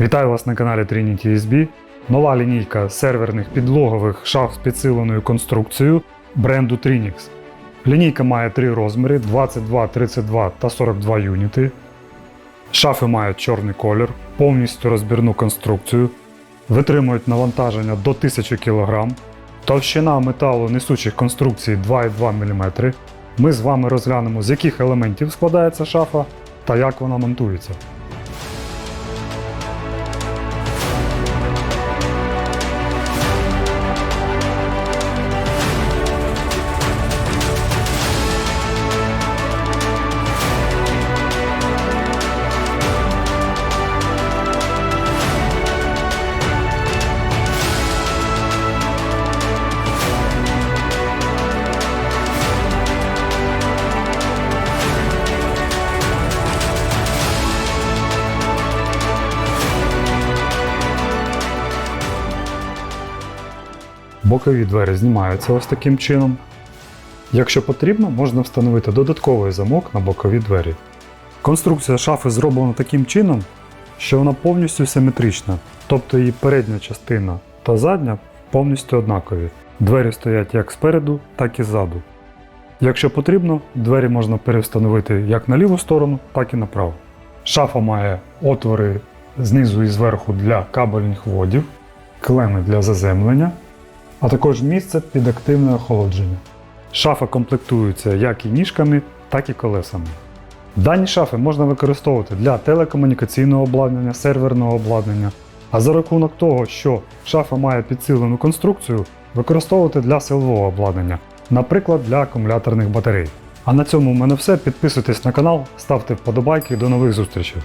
Вітаю вас на каналі Trinity USB. Нова лінійка серверних підлогових шаф з підсиленою конструкцією бренду Trinix. Лінійка має три розміри 22, 32 та 42 юніти. Шафи мають чорний колір, повністю розбірну конструкцію, витримують навантаження до 1000 кг. Товщина металу несучих конструкцій 2,2 мм. Ми з вами розглянемо, з яких елементів складається шафа та як вона монтується. Бокові двері знімаються ось таким чином. Якщо потрібно, можна встановити додатковий замок на бокові двері. Конструкція шафи зроблена таким чином, що вона повністю симетрична, тобто її передня частина та задня повністю однакові. Двері стоять як спереду, так і ззаду. Якщо потрібно, двері можна перевстановити як на ліву сторону, так і направо. Шафа має отвори знизу і зверху для кабельних водів, клеми для заземлення, а також місце під активне охолодження. Шафа комплектується як і ніжками, так і колесами. Дані шафи можна використовувати для телекомунікаційного обладнання, серверного обладнання, а за рахунок того, що шафа має підсилену конструкцію, використовувати для силового обладнання, наприклад, для акумуляторних батарей. А на цьому в мене все. Підписуйтесь на канал, ставте вподобайки. До нових зустрічей!